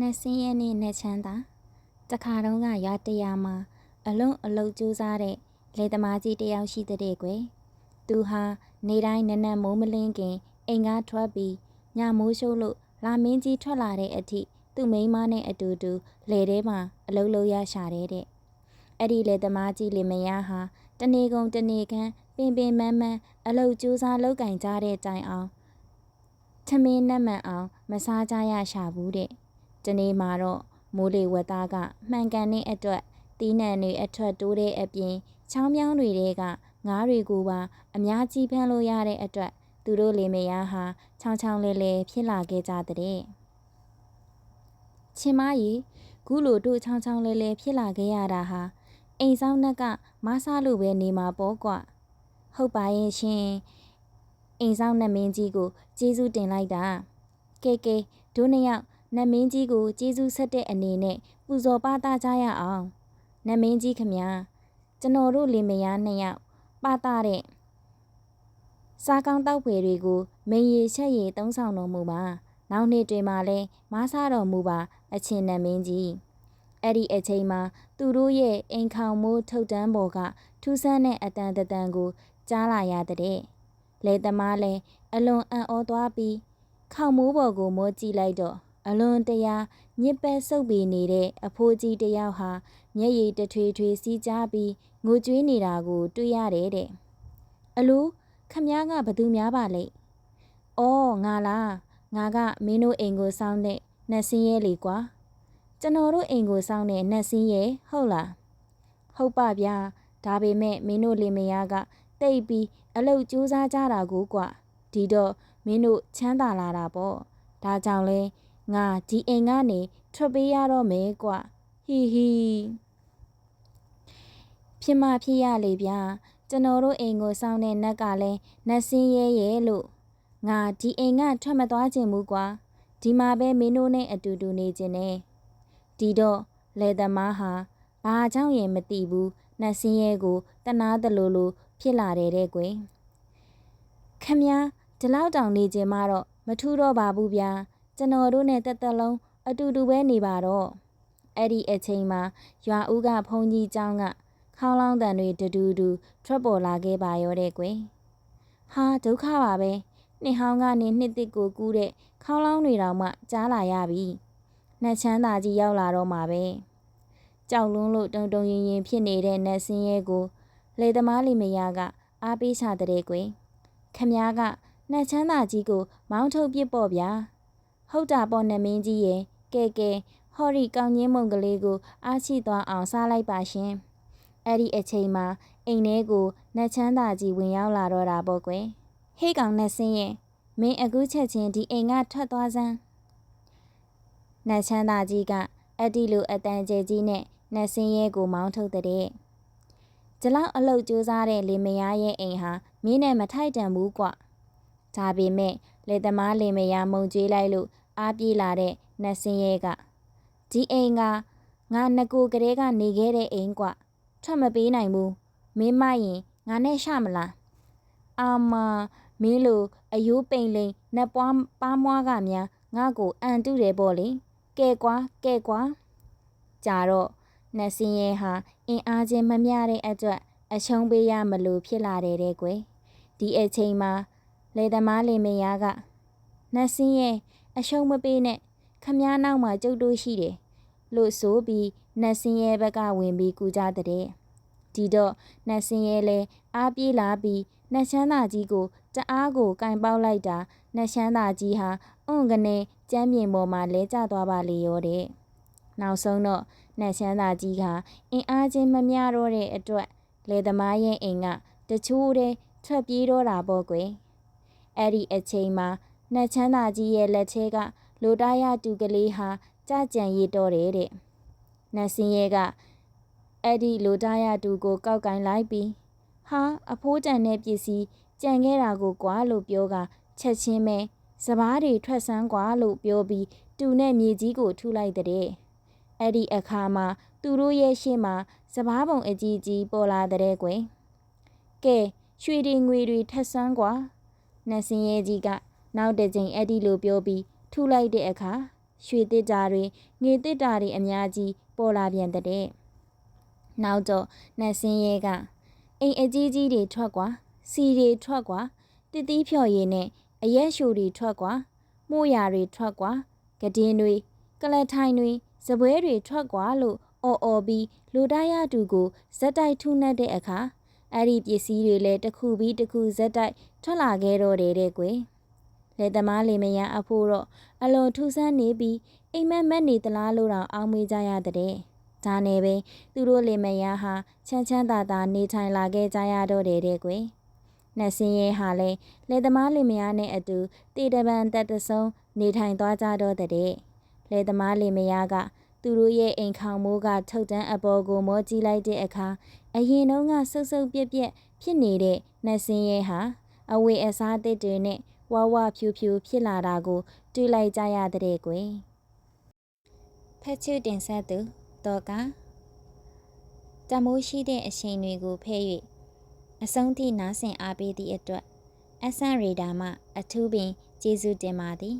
နှစ်စင်းရဲနဲ့နှစ်ချမ်းသာတခါတုန်းကရွာတရာမှာ အလုံးအလုတ်ကြိုးစားတဲ့လေသမားကြီးတစ်ယောက်ရှိတဲ့ကွယ်သူဟာနေတိုင်းနက်နက်မိုးမလင်းခင်အိမ်ကားထွက်ပြီးညမိုးရှုပ်လို့လာမင်းကြီးထွက်လာတဲ့အထိသူ့မိန်းမနဲ့အတူတူလေထဲမှာအလုံးလုံးရရှာတဲ့တဲ့အဲ့ဒီလေသမားကြီးလေမယားဟာတနေကုန်တနေခမ်းပင်ပင်မန်းမန်းအလုတ်ကြိုးစားလောက်ကင်ကြတဲ့တိုင်အောင်ထမင်းနက်မှန်အောင် မစားကြရရှာဘူးတဲ့ ဒီနေ့မှာတော့မိုးလေဝသကမှန်ကန်တဲ့အတွက်တီးနှံတွေအထွက်တိုးတဲ့အပြင်ချောင်းမြောင်းတွေတဲကငါးတွေကိုပါအများကြီးဖမ်းလို့ရတဲ့အတွက်သူတို့လေမယားဟာချောင်းချောင်းလဲလဲဖြစ်လာခဲ့ကြတဲ့ချင်းမကြီးခုလိုတို့ချောင်းချောင်းလဲလဲဖြစ်လာခဲ့ရတာဟာအိမ်ဆောင်နှက်ကမဆားလို့ပဲနေမှာပေါ့ကွာဟုတ်ပါရဲ့ရှင်အိမ်ဆောင်နှက်မင်းကြီးကိုကျေးဇူးတင်လိုက်တာကဲကဲဒုနှစ်ယောက် နတ်မင်းကြီးကိုကျေးဇူးဆက်တဲ့အနေနဲ့ပူဇော်ပါတာကြရအောင်နတ်မင်းကြီးခမညာကျွန်တော်တို့လင်မယားနှစ်ယောက်ပါတာတဲ့စားကောင်းတောက်ဖွယ်တွေကိုမင်းရီချက်ရည်သုံးဆောင်တော်မူပါနောက်နှစ်တွေမှာလဲမဆားတော်မူပါအချင်းနတ်မင်းကြီးအဲ့ဒီအချိန်မှာသူတို့ရဲ့အိမ်ခေါင်မိုးထုတ်တန်းပေါ်ကထူးဆန်းတဲ့အတန်တတန်ကို ကြားလာရတဲ့လေသမားလဲအလွန်အံ့ဩသွားပြီးခေါင်မိုးပေါ်ကိုမိုးကြည့်လိုက်တော့ အလွန်တရာညစ်ပတ်ဆုပ်ပီနေတဲ့အဖိုးကြီးတယောက်ဟာမျက်ရည်တထွေထွေစီးကြပြီးငိုကြွေးနေတာကို တွေ့ရတယ်တဲ့အလူခမည်းကဘသူများပါလဲ။အော်ငါလားငါကမင်းတို့အိမ်ကိုစောင်းတဲ့နှက်စင်းရဲလေကွာ။ကျွန်တော်တို့အိမ်ကိုစောင်းတဲ့နှက်စင်းရဲဟုတ်လား။ဟုတ်ပါဗျာဒါပေမဲ့မင်းတို့လင်မယားကတိတ်ပြီးအလုတ်ကြိုးစားကြတာကိုကွာဒီတော့မင်းတို့ချမ်းသာလာတာပေါ့ဒါကြောင့်လဲ ငါဒီအိမ်ကနေထွက်ပေးရတော့မယ်ကွဟီဟီဖြစ်မဖြစ်ရလေဗျာကျွန်တော်တို့အိမ်ကိုစောင်းတဲ့နတ်ကလည်းနတ်စင်းရဲရဲ့လို့ငါဒီအိမ်ကထွက်မသွားခြင်းဘူးကွာဒီမှာပဲမင်းတို့နဲ့အတူတူနေခြင်းနဲ့ဒီတော့လေသမားဟာဘာကြောင့်ရင်မသိဘူးနတ်စင်းရဲကိုတနာတလူလူဖြစ်လာတယ်တဲ့ကွယ်ခမည်းဒီလောက်တောင်နေခြင်းမတော့မထူးတော့ပါဘူးဗျာ ကျွန်တော်တို့နဲ့တက်တက်လုံးအတူတူပဲနေပါတော့အဲ့ဒီအချိန်မှာရွာဦးကဖုန်ကြီးเจ้าကခေါင်းလောင်းတန်တွေတူတူတူထွက်ပေါ်လာခဲ့ပါရောတဲ့ကွယ်ဟာဒုက္ခပါပဲနှစ်ဟောင်းကနေနှစ်တစ်ကိုကူးတဲ့ခေါင်းလောင်းတွေတောင်မှကြားလာရပြီနှက်ချမ်းသာကြီးရောက်လာတော့မှာပဲကြောက်လွန်းလို့တုံတုံရင်ရင်ဖြစ်နေတဲ့နတ်စင်းရဲကို လေသမားလီမယားကအားပေးချတဲ့ကွယ်ခမည်းကနှက်ချမ်းသာကြီးကို မောင်းထုတ်ပစ်ပေါ့ဗျာ ဟုတ်တာပေါ့နမင်းကြီးရဲ့ကဲကဲဟော်ရီကောင်းချင်းမုံကလေးကို အားချိသွားအောင်စားလိုက်ပါရှင်အဲ့ဒီအချိန်မှာအိမ်ထဲကိုနှက်ချမ်းသာကြီးဝင်ရောက်လာတော့တာပေါ့ကွယ်ဟေးကောင်နှက်စင်းရဲ့မင်းအခုချက်ချင်းဒီအိမ်ကထွက်သွားစမ်းနှက်ချမ်းသာကြီးကအတီလိုအတန်ကျဲကြီးနဲ့နှက်စင်းရဲ့ကိုမောင်းထုတ်တဲ့ကျလောက်အလုတ်ကြိုးစားတဲ့လေမယားရဲ့အိမ်ဟာမင်းနဲ့မထိုက်တန်ဘူးကွဒါပေမဲ့ လေသမားလေမယားမုံကျွေးလိုက်လို့အားပြေးလာတဲ့နတ်စင်းရဲကဒီအိမ်ကငါငကိုကလေးကနေခဲ့တဲ့အိမ်ကွထွက်မပေးနိုင်ဘူးမင်းမရင်ငါနဲ့ရှမလားအာမမင်းလိုအယိုးပိန်လိန်နတ်ပွားပါမွားကများငါ့ကိုအန်တုတယ်ပေါ့လေကဲကွာကဲကွာကြာတော့နတ်စင်းရဲဟာအင်အားချင်းမမျှတဲ့အတွက်အချုံးပေးရမလို့ဖြစ်လာတယ်တဲ့ကွယ်ဒီအချိန်မှာ လေသမားလေမယားကနတ်စင်းရဲအရှုံးမပေးနဲ့ခမားနောက်မှာကျုပ်တို့ရှိတယ်လို့ဆိုပြီးနတ်စင်းရဲဘက်ကဝင်ပြီးကူကြတဲ့ဒီတော့နတ်စင်းရဲလဲအားပြေးလာပြီးနတ်ချမ်းသာကြီးကိုတအားကိုကင်ပေါက်လိုက်တာနတ်ချမ်းသာကြီးဟာအွန်ကနေကျမ်းမြေပေါ်မှာလဲကျသွားပါလေရောတဲ့နောက်ဆုံးတော့နတ်ချမ်းသာကြီးကအင်အားချင်းမမျှတော့တဲ့အတွက်လေသမားရဲ့အိမ်ကတချိုးတဲ့ထွက်ပြေးတော့တာပေါ့ကွယ် အဲ့ဒီအချိန်မှာနှက်ချမ်းသာကြီးရဲ့လက်ထဲကလိုတာရတူကလေးဟာကြကြံရည်တော့တယ်တဲ့နတ်စင်းရဲကအဲ့ဒီလိုတာရတူကိုကောက်ကင်လိုက်ပြီးဟာအဖိုးကြံတဲ့ပစ္စည်းကြံခဲ့တာကိုကွာလို့ပြောကချက်ချင်းပဲစပားတွေထွက်ဆန်းကွာလို့ပြောပြီးတူနဲ့မြေကြီးကိုထုလိုက်တဲ့အဲ့ဒီအခါမှာသူတို့ရဲ့ရှေ့မှာစပားပုံအကြီးကြီးပေါ်လာတဲ့ကွယ်ကဲရွှေတွေငွေတွေထက်ဆန်းကွာ နတ်စင်းရဲကြီးကနောက်တစ်ကြိမ်အဲ့ဒီလိုပြောပြီးထုလိုက်တဲ့အခါရွှေတစ်တာတွေငွေတစ်တာတွေအများကြီးပေါ်လာပြန်တဲ့နောက်တော့နတ်စင်းရဲကအိမ်အကြီးကြီးတွေထွက်ကွာစီတွေထွက်ကွာတစ်သီးဖြော်ရည်နဲ့အရက်ရှူတွေထွက်ကွာမှုရတွေထွက်ကွာကဒင်းတွေကလထိုင်တွေစပွဲတွေထွက်ကွာလို့အော်အော်ပြီးလူတိုင်းရတူကိုဇက်တိုက်ထုနှက်တဲ့အခါ အဲ့ဒီပစ္စည်းတွေလည်းတစ်ခုပြီးတစ်ခုဇက်တိုက်ထွက်လာခဲ့တော့တယ်တဲ့ကွယ်လေသမားလေမယားအဖို့တော့အလွန်ထူးဆန်းနေပြီးအိမ်မက်မက်နေသလားလို့တောင်အောင်းမေးကြရတဲ့ဒါနဲ့ပဲသူတို့လေမယားဟာချမ်းချမ်းသာသာနေထိုင်လာခဲ့ကြရတော့တယ်တဲ့ကွယ်နတ်စင်းရဲဟာလဲလေသမားလေမယားနဲ့အတူတေတပံတက်တဆုံးနေထိုင်သွားကြတော့တဲ့လေသမားလေမယားက သူတို့ရဲ့အိမ်ခေါင်မိုးကထုတ်တန်းအပေါ်ကိုမောကြည့်လိုက်တဲ့အခါအရင်တုန်းကဆုပ်ဆုပ်ပြက်ပြက်ဖြစ်နေတဲ့နတ်စင်းရဲဟာအဝေအစားတစ်တွေနဲ့ဝါဝဖြူဖြူဖြစ်လာတာကို တွေ့လိုက်ကြရတဲ့ကွယ်ဖက်ချူတင်ဆက်သူတော့ကတမိုးရှိတဲ့အချိန်တွေကိုဖဲ့၍အဆုံးထိနားဆင်အားပေးသည့်အတွက်အဆန်ရေဒါမှ အထူးပင်ကျေးဇူးတင်ပါသည်